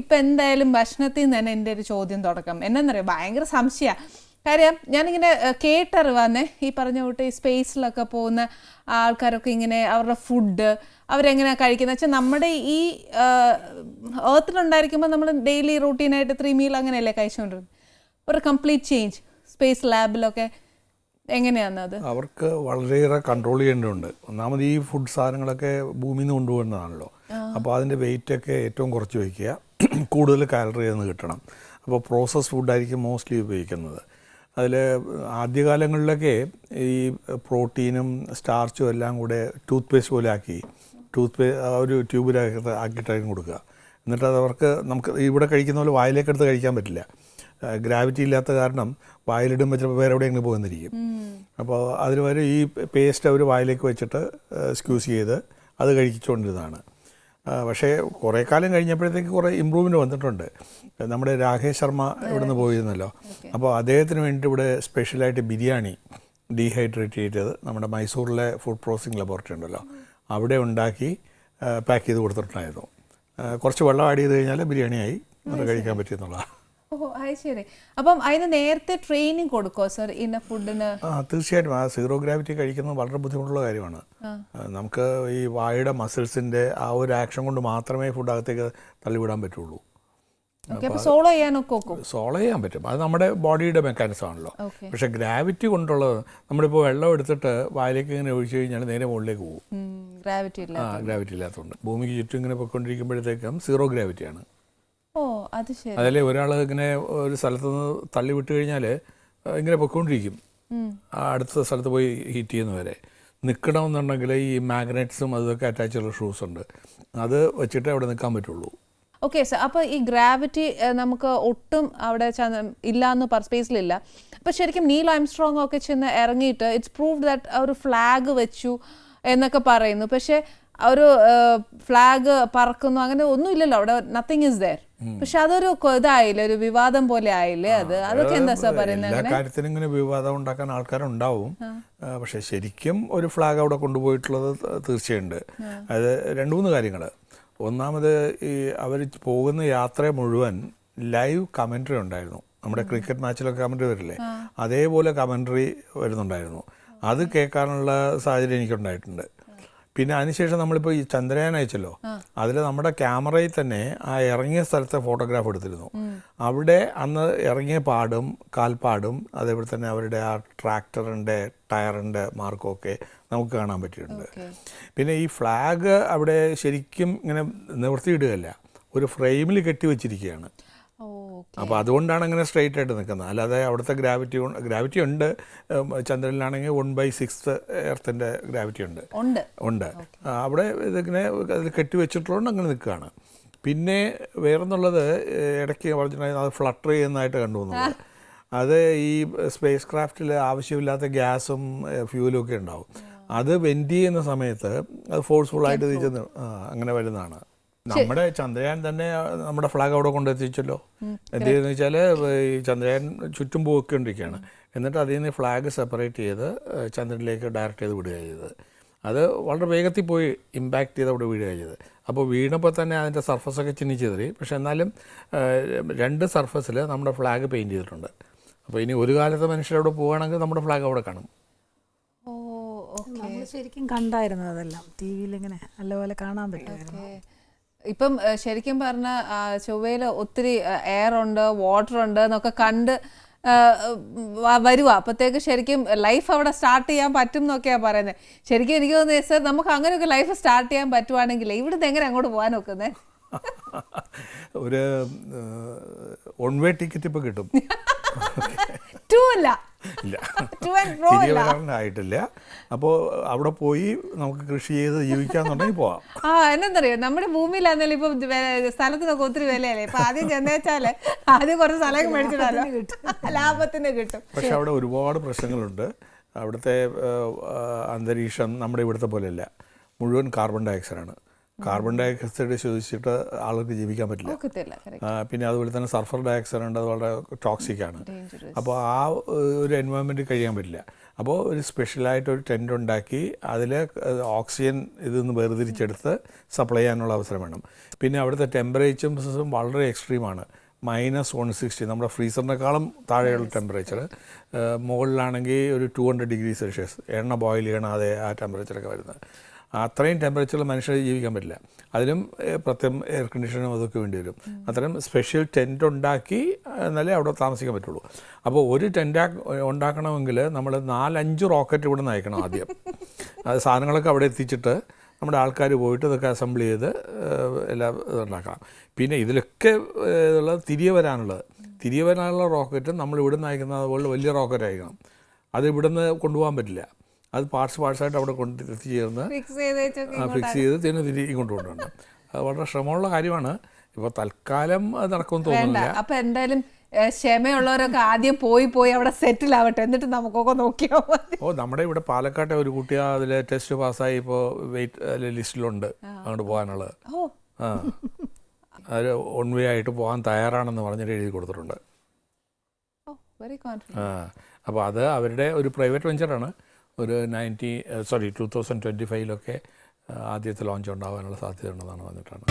ഇപ്പൊ എന്തായാലും ഭക്ഷണത്തിൽ നിന്ന് തന്നെ എന്റെ ഒരു ചോദ്യം തുടക്കം. എന്നറിയാം ഭയങ്കര സംശയമാണ് കാര്യം ഞാനിങ്ങനെ കേട്ടറിവാന്നേ ഈ പറഞ്ഞ കൂട്ട് ഈ സ്പേസിലൊക്കെ പോകുന്ന ആൾക്കാരൊക്കെ ഇങ്ങനെ അവരുടെ ഫുഡ് അവരെങ്ങനെയാണ് കഴിക്കുന്നത് വെച്ചാൽ നമ്മുടെ ഈ ഏർത്തിലുണ്ടായിരിക്കുമ്പോൾ നമ്മൾ ഡെയിലി റൂട്ടീനായിട്ട് ത്രീ മീൽ അങ്ങനെയല്ലേ കഴിച്ചുകൊണ്ടിരുന്നത് ഒരു കംപ്ലീറ്റ് ചേഞ്ച് സ്പേസ് ലാബിലൊക്കെ എങ്ങനെയാണ് അത്? അവർക്ക് വളരെയേറെ കൺട്രോൾ ചെയ്യേണ്ടതുണ്ട്. ഒന്നാമത് ഈ ഫുഡ് സാധനങ്ങളൊക്കെ ഭൂമിയിൽ നിന്ന് കൊണ്ടുപോകുന്നതാണല്ലോ അപ്പോൾ അതിന്റെ വെയിറ്റൊക്കെ ഏറ്റവും കുറച്ച് വയ്ക്കുക. കൂടുതൽ കാലറി എന്ന് കിട്ടണം. അപ്പോൾ പ്രോസസ് ഫുഡായിരിക്കും മോസ്റ്റ്ലി ഉപയോഗിക്കുന്നത്. അതിൽ ആദ്യകാലങ്ങളിലൊക്കെ ഈ പ്രോട്ടീനും സ്റ്റാർച്ചും എല്ലാം കൂടെ ടൂത്ത് പേസ്റ്റ് പോലെ ആക്കി ടൂത്ത് പേ ഒരു ട്യൂബിലാക്കി ആക്കിയിട്ടായിരുന്നു കൊടുക്കുക. എന്നിട്ട് അത് അവർക്ക് നമുക്ക് ഇവിടെ കഴിക്കുന്ന പോലെ വായിലേക്ക് എടുത്ത് കഴിക്കാൻ പറ്റില്ല. ഗ്രാവിറ്റി ഇല്ലാത്ത കാരണം വായിലിടുമ്പോൾ ചിലപ്പോൾ വേറെ എവിടെയെങ്കിലും പോകുന്നിരിക്കും അപ്പോൾ അതിന് വരെ ഈ പേസ്റ്റ് അവർ വായിലേക്ക് വെച്ചിട്ട് സ്ക്യൂസ് ചെയ്ത് അത് കഴിച്ചുകൊണ്ടിരുന്നതാണ്. പക്ഷേ കുറേ കാലം കഴിഞ്ഞപ്പോഴത്തേക്ക് കുറേ ഇമ്പ്രൂവ്മെന്റ് വന്നിട്ടുണ്ട്. നമ്മുടെ രാകേഷ് ശർമ്മ ഇവിടെ നിന്ന് പോയിരുന്നല്ലോ അപ്പോൾ അദ്ദേഹത്തിന് വേണ്ടി ഇവിടെ സ്പെഷ്യലായിട്ട് ബിരിയാണി ഡീഹൈഡ്രേറ്റ് ചെയ്തത് നമ്മുടെ മൈസൂറിലെ ഫുഡ് പ്രോസസ്സിംഗ് ലബോറട്ടറി ഉണ്ടല്ലോ. അവിടെ ഉണ്ടാക്കി പാക്ക് ചെയ്ത് കൊടുത്തിട്ടുണ്ടായിരുന്നു. കുറച്ച് വെള്ളം ആഡ് ചെയ്ത് കഴിഞ്ഞാൽ ബിരിയാണിയായി. അത് കഴിക്കാൻ പറ്റിയെന്നുള്ളതാണ്. ഓ അത് ശരി. അപ്പം അതിന് നേരത്തെ ട്രെയിനിങ് കൊടുക്കോ സർ ഇന്ന ഫുഡിന് ആ തീർച്ചയായിട്ടും. ആ സീറോ ഗ്രാവിറ്റി കഴിക്കുന്നത് വളരെ ബുദ്ധിമുട്ടുള്ള കാര്യമാണ്. നമുക്ക് ഈ വായുടെ മസിൽസിന്റെ ആ ഒരു ആക്ഷൻ കൊണ്ട് മാത്രമേ ഫുഡ് അകത്തേക്ക് തള്ളിവിടാൻ പറ്റുള്ളൂ. സോളോ ചെയ്യാനൊക്കെ സോളോ ചെയ്യാൻ പറ്റും. അത് നമ്മുടെ ബോഡിയുടെ മെക്കാനിസം ആണല്ലോ. പക്ഷെ ഗ്രാവിറ്റി കൊണ്ടുള്ളത് നമ്മളിപ്പോൾ വെള്ളം എടുത്തിട്ട് വായിലേക്ക് ഇങ്ങനെ ഒഴിച്ചു കഴിഞ്ഞാൽ നേരെ മുകളിലേക്ക് പോകും. ഗ്രാവിറ്റി ഇല്ല ആ ഗ്രാവിറ്റി ഇല്ലാത്തതുകൊണ്ട് ഭൂമിക്ക് ചുറ്റും ഇങ്ങനെ പോയിക്കൊണ്ടിരിക്കുമ്പോഴത്തേക്കും സീറോ ഗ്രാവിറ്റിയാണ് അതിലെ ഒരാൾ ഇങ്ങനെ ഒരു സ്ഥലത്ത് നിന്ന് തള്ളി വിട്ട് കഴിഞ്ഞാൽ ഇങ്ങനെ പൊയ്ക്കൊണ്ടിരിക്കും. ആ അടുത്ത സ്ഥലത്ത് പോയി ഹീറ്റ് ചെയ്യുന്നവരെ നിൽക്കണമെന്നുണ്ടെങ്കിൽ ഈ മാഗ്നറ്റ്സും അതൊക്കെ അറ്റാച്ച് ഉള്ള ഷൂസ് ഉണ്ട്. അത് വെച്ചിട്ട് അവിടെ നിൽക്കാൻ പറ്റുള്ളൂ. ഓക്കെ സർ അപ്പോൾ ഈ ഗ്രാവിറ്റി നമുക്ക് ഒട്ടും അവിടെ ഇല്ല എന്ന് പർ സ്പേസിലില്ല അപ്പോൾ ശരിക്കും നീൽ ആംസ്ട്രോങ് ഒക്കെ ചെന്ന് ഇറങ്ങിയിട്ട് ഇറ്റ്സ് പ്രൂവ് ദാറ്റ് ഒരു ഫ്ലാഗ് വെച്ചു എന്നൊക്കെ പറയുന്നു. പക്ഷെ ഒരു ഫ്ലാഗ് പറക്കുന്നു. അങ്ങനെ ഒന്നുമില്ലല്ലോ. അവിടെ നത്തിങ് ഇസ് ദയർ പക്ഷെ അതൊരു ഇതായില്ല? ഒരു വിവാദം പോലെ ആയില്ലേ അത്? അതൊക്കെ എന്താ സാർ പറയുന്നത് എല്ലാ കാര്യത്തിനും ഇങ്ങനെ വിവാദം ഉണ്ടാക്കാൻ ആൾക്കാരുണ്ടാവും. പക്ഷെ ശരിക്കും ഒരു ഫ്ലാഗ് അവിടെ കൊണ്ടുപോയിട്ടുള്ളത് തീർച്ചയുണ്ട്. അത് രണ്ട് മൂന്ന് കാര്യങ്ങൾ ഒന്നാമത് ഈ അവർ പോകുന്ന യാത്ര മുഴുവൻ ലൈവ് കമൻട്രി ഉണ്ടായിരുന്നു. നമ്മുടെ ക്രിക്കറ്റ് മാച്ചിലൊക്കെ കമൻട്രി വരില്ലേ? അതേപോലെ കമൻട്രി വരുന്നുണ്ടായിരുന്നു. അത് കേൾക്കാനുള്ള സാഹചര്യം എനിക്കുണ്ടായിട്ടുണ്ട്. പിന്നെ അതിനുശേഷം നമ്മളിപ്പോൾ ഈ ചന്ദ്രയാൻ അയച്ചല്ലോ. അതിൽ നമ്മുടെ ക്യാമറയിൽ തന്നെ ആ ഇറങ്ങിയ സ്ഥലത്തെ ഫോട്ടോഗ്രാഫ് എടുത്തിരുന്നു. അവിടെ അന്ന് ഇറങ്ങിയ പാടും കാൽപ്പാടും അതേപോലെ തന്നെ അവരുടെ ആ ട്രാക്ടറിന്റെ ടയറിന്റെ മാർക്കും ഒക്കെ നമുക്ക് കാണാൻ പറ്റിയിട്ടുണ്ട്. പിന്നെ ഈ ഫ്ലാഗ് അവിടെ ശരിക്കും ഇങ്ങനെ നിവർത്തിയിടുകയല്ല. ഒരു ഫ്രെയിമിൽ കെട്ടി വെച്ചിരിക്കുകയാണ്. അപ്പോൾ അതുകൊണ്ടാണ് അങ്ങനെ സ്ട്രെയിറ്റ് ആയിട്ട് നിൽക്കുന്നത്. അല്ലാതെ അവിടുത്തെ ഗ്രാവിറ്റി ഗ്രാവിറ്റി ഉണ്ട്. ചന്ദ്രനിലാണെങ്കിൽ വൺ ബൈ സിക്സ് എർത്തിന്റെ ഗ്രാവിറ്റി ഉണ്ട്. ഉണ്ട്. അവിടെ ഇതിങ്ങനെ അതിൽ കെട്ടി വെച്ചിട്ടുള്ളതുകൊണ്ട് അങ്ങനെ നിൽക്കുകയാണ്. പിന്നെ വേറെന്നുള്ളത് ഇടയ്ക്ക് പറഞ്ഞിട്ടുണ്ടെങ്കിൽ അത് ഫ്ലട്ടർ ചെയ്യുന്നതായിട്ട് കണ്ടു പോകുന്നത് അത് ഈ സ്പേസ് ക്രാഫ്റ്റിൽ ആവശ്യമില്ലാത്ത ഗ്യാസും ഫ്യൂലും ഒക്കെ ഉണ്ടാവും. അത് വെന്റ് ചെയ്യുന്ന സമയത്ത് അത് ഫോഴ്സ്ഫുള്ളായിട്ട് തിരിച്ചെന്ന് അങ്ങനെ വരുന്നതാണ്. നമ്മുടെ ചന്ദ്രയാൻ തന്നെ നമ്മുടെ ഫ്ലാഗ് അവിടെ കൊണ്ടെത്തിച്ചല്ലോ. എന്ത് ചെയ്യുന്ന വെച്ചാൽ ഈ ചന്ദ്രയാൻ ചുറ്റും പോയിക്കൊണ്ടിരിക്കുകയാണ് എന്നിട്ട് അതിൽ നിന്ന് ഫ്ലാഗ് സെപ്പറേറ്റ് ചെയ്ത് ചന്ദ്രനിലേക്ക് ഡയറക്റ്റ് ചെയ്ത് വിടുക ചെയ്തത്. അത് വളരെ വേഗത്തിൽ പോയി ഇമ്പാക്റ്റ് ചെയ്ത് അവിടെ വീഴുക ചെയ്തത്. അപ്പോൾ വീണപ്പോൾ തന്നെ അതിന്റെ സർഫസൊക്കെ ചിന്നിച്ചെതറി. പക്ഷെ എന്നാലും രണ്ട് സർഫസിൽ നമ്മുടെ ഫ്ലാഗ് പെയിന്റ് ചെയ്തിട്ടുണ്ട്. അപ്പോൾ ഇനി ഒരു കാലത്ത് മനുഷ്യരവിടെ പോവുകയാണെങ്കിൽ നമ്മുടെ ഫ്ലാഗ് അവിടെ കാണും. ശരിക്കും കണ്ടായിരുന്നു അതെല്ലാം. ടി വിയിൽ ഇങ്ങനെ നല്ലപോലെ കാണാൻ പറ്റുമായിരുന്നു. ഓക്കേ. ഇപ്പം ശരിക്കും പറഞ്ഞ ചൊവ്വയിൽ ഒത്തിരി എയർ ഉണ്ട് വാട്ടർ ഉണ്ട് എന്നൊക്കെ കണ്ട് വരുക അപ്പോഴത്തേക്ക് ശരിക്കും ലൈഫ് അവിടെ സ്റ്റാർട്ട് ചെയ്യാൻ പറ്റും എന്നൊക്കെയാണ് പറയുന്നത് ശരിക്കും എനിക്ക് തോന്നുന്നത് സർ നമുക്ക് അങ്ങനെയൊക്കെ ലൈഫ് സ്റ്റാർട്ട് ചെയ്യാൻ പറ്റുവാണെങ്കിൽ ഇവിടുന്ന് എങ്ങനെ അങ്ങോട്ട് പോകാൻ നോക്കുന്നത് ഒരു വൺ വേ ടിക്കറ്റ് ഇപ്പോൾ കിട്ടും. ടു അല്ല. ഇല്ല. തിരികെ അപ്പോൾ അവിടെ പോയി നമുക്ക് കൃഷി ചെയ്ത് ജീവിക്കാന്നുണ്ടെങ്കിൽ പോവാം. ആ എന്നെന്തറിയോ നമ്മുടെ ഭൂമിയിലാണെങ്കിലും ഇപ്പൊ സ്ഥലത്ത് സ്ഥലത്തിനൊക്കെ ഒത്തിരി വിലയല്ലേ? ഇപ്പൊ ആദ്യം ചെന്നേച്ചാൽ ആദ്യം കുറച്ച് സ്ഥലം മേടിച്ചിട്ടാലോ ലാഭത്തിന് കിട്ടും. പക്ഷെ അവിടെ ഒരുപാട് പ്രശ്നങ്ങളുണ്ട്. അവിടുത്തെ അന്തരീക്ഷം നമ്മുടെ ഇവിടുത്തെ പോലെയല്ല. മുഴുവൻ കാർബൺ ഡൈ ഓക്സൈഡാണ് കാർബൺ ഡൈ ഓക്സൈഡ് ശ്വസിച്ചിട്ട് ആൾക്ക് ജീവിക്കാൻ പറ്റില്ല. പിന്നെ അതുപോലെ തന്നെ സർഫർ ഡൈ ഓക്സൈഡ് ഉണ്ട് അത് വളരെ ടോക്സിക് ആണ്. അപ്പോൾ ആ ഒരു എൻവയോൺമെന്റ് കഴിയാൻ പറ്റില്ല. അപ്പോൾ ഒരു സ്പെഷ്യലായിട്ട് ഒരു ടെന്റ് ഉണ്ടാക്കി അതിൽ ഓക്സിജൻ ഇതിൽ നിന്ന് വേർതിരിച്ചെടുത്ത് സപ്ലൈ ചെയ്യാനുള്ള അവസരം വേണം. പിന്നെ അവിടുത്തെ ടെമ്പറേച്ചറും വളരെ എക്സ്ട്രീമാണ് മൈനസ് വൺ സിക്സ്റ്റി നമ്മുടെ ഫ്രീസറിനേക്കാളും താഴെയുള്ള ടെമ്പറേച്ചർ മുകളിലാണെങ്കിൽ ഒരു ടു ഹൺഡ്രഡ് ഡിഗ്രി സെൽഷ്യസ് എണ്ണ ബോയിൽ ചെയ്യണം അതേ ആ ടെമ്പറേച്ചറൊക്കെ വരുന്നത്. അത്രയും ടെമ്പറേച്ചറിൽ മനുഷ്യർ ജീവിക്കാൻ പറ്റില്ല. അതിലും പ്രത്യേകം എയർ കണ്ടീഷനും അതൊക്കെ വേണ്ടി വരും. അത്തരം സ്പെഷ്യൽ ടെന്റ് ഉണ്ടാക്കി എന്നാലേ അവിടെ താമസിക്കാൻ പറ്റുള്ളൂ. അപ്പോൾ ഒരു ടെന്റ് ഉണ്ടാക്കണമെങ്കിൽ നമ്മൾ നാലഞ്ച് റോക്കറ്റ് ഇവിടെ നിന്ന് അയക്കണം ആദ്യം. അത് സാധനങ്ങളൊക്കെ അവിടെ എത്തിച്ചിട്ട് നമ്മുടെ ആൾക്കാർ പോയിട്ട് ഇതൊക്കെ അസംബിൾ ചെയ്ത് എല്ലാം ഉണ്ടാക്കണം. പിന്നെ ഇതിലൊക്കെ ഉള്ളത് തിരികെ വരാനുള്ളത്. തിരികെ വരാനുള്ള റോക്കറ്റ് നമ്മൾ ഇവിടെ നിന്ന് അയക്കുന്നത് പോലെ വലിയ റോക്കറ്റ് അയക്കണം അത് ഇവിടെ നിന്ന് കൊണ്ടുപോകാൻ പറ്റില്ല. അത് പാർട്സ് പാർട്സായിട്ട് അവിടെ കൊണ്ട് എത്തിച്ചേർന്ന് ഫിക്സ് ചെയ്ത് തന്നെ തിരികെ ഇങ്ങോട്ട് കൊണ്ടുവരണം. അത് വളരെ ശ്രമമുള്ള കാര്യമാണ്. ഇപ്പോൾ തൽക്കാലം അത് നടക്കുമെന്ന് തോന്നുന്നില്ല. അപ്പൊ എന്തായാലും ക്ഷമയുള്ളവരൊക്കെ ആദ്യം പോയി പോയി അവിടെ സെറ്റിൽ ആവട്ടെ എന്നിട്ട് നമുക്കൊക്കെ നോക്കിയാൽ മതി. ഓ നമ്മുടെ ഇവിടെ പാലക്കാട്ടെ ഒരു കുട്ടി അതിൽ ടെസ്റ്റ് പാസ്സായി ഇപ്പോൾ വെയിറ്റ് ലിസ്റ്റിലുണ്ട്. അങ്ങോട്ട് പോകാനുള്ളത്. ആ. അത് ഓൺ വേ ആയിട്ട് പോകാൻ തയ്യാറാണെന്ന് പറഞ്ഞിട്ട് എഴുതി കൊടുത്തിട്ടുണ്ട്. ആ. അപ്പോൾ അത് അവരുടെ ഒരു പ്രൈവറ്റ് വെഞ്ചറാണ് ഒരു ninety sorry two thousand twenty ഫൈവിലൊക്കെ ആദ്യത്തെ ലോഞ്ച് ഉണ്ടാകാനുള്ള സാധ്യത ഉണ്ടെന്നാണ് വന്നിട്ടാണ്